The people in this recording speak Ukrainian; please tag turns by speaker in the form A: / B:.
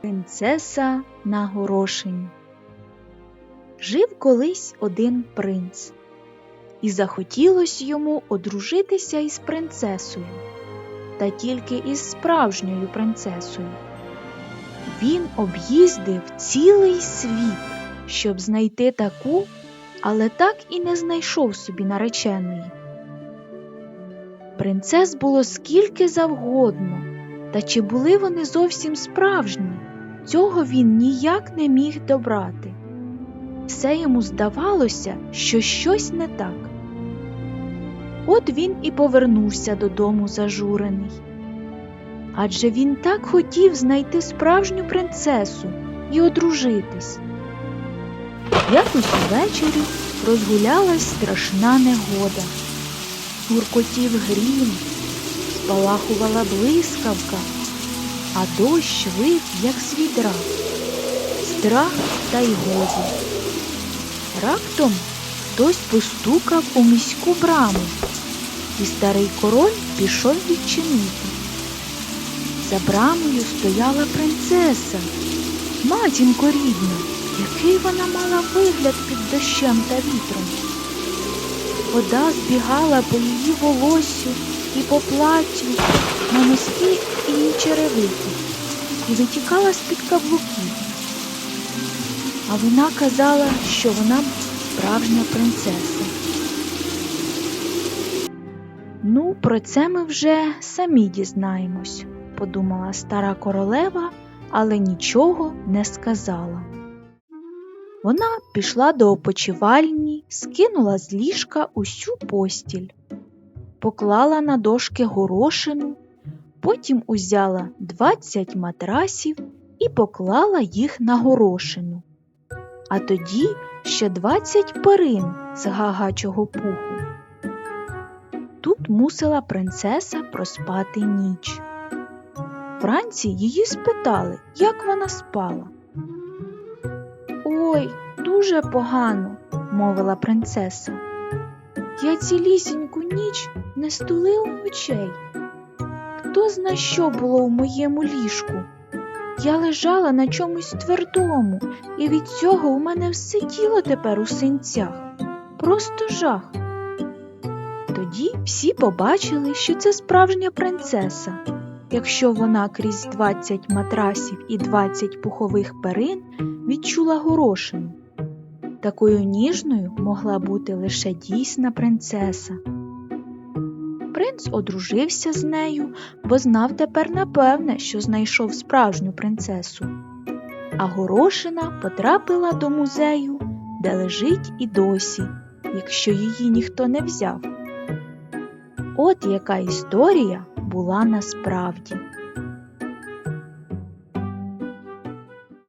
A: Принцеса на горошині. Жив колись один принц, і захотілось йому одружитися із принцесою, та тільки із справжньою принцесою. Він об'їздив цілий світ, щоб знайти таку, але так і не знайшов собі нареченої. Принцес було скільки завгодно, та чи були вони зовсім справжні, цього він ніяк не міг добрати. Все йому здавалося, що щось не так. От він і повернувся додому зажурений. Адже він так хотів знайти справжню принцесу і одружитись. Якось увечері розгулялась страшна негода. Гуркотів грім, спалахувала блискавка, а дощ лив, як з відра. Страх та й годі. Раптом хтось постукав у міську браму, і старий король пішов відчинити. За брамою стояла принцеса, матінко рідна, який вона мала вигляд під дощем та вітром. Вода збігала по її волоссю і по платтю на носки і черевики і витікала з-під каблуків. А вона казала, що вона справжня принцеса. Ну, про це ми вже самі дізнаємось, подумала стара королева, але нічого не сказала. Вона пішла до опочивальні, скинула з ліжка усю постіль, поклала на дошки горошину, потім узяла двадцять матрасів і поклала їх на горошину, а тоді ще двадцять перин з гагачого пуху. Тут мусила принцеса проспати ніч. Вранці її спитали, як вона спала. Ой, дуже погано, мовила принцеса. Я цілісіньку ніч не стулила очей. Хто зна, що було у моєму ліжку? Я лежала на чомусь твердому, і від цього у мене все тіло тепер у синцях. Просто жах. Тоді всі побачили, що це справжня принцеса, якщо вона крізь двадцять матрасів і двадцять пухових перин відчула горошину. Такою ніжною могла бути лише дійсна принцеса. Принц одружився з нею, бо знав тепер напевне, що знайшов справжню принцесу. А горошина потрапила до музею, де лежить і досі, якщо її ніхто не взяв. От яка історія була насправді.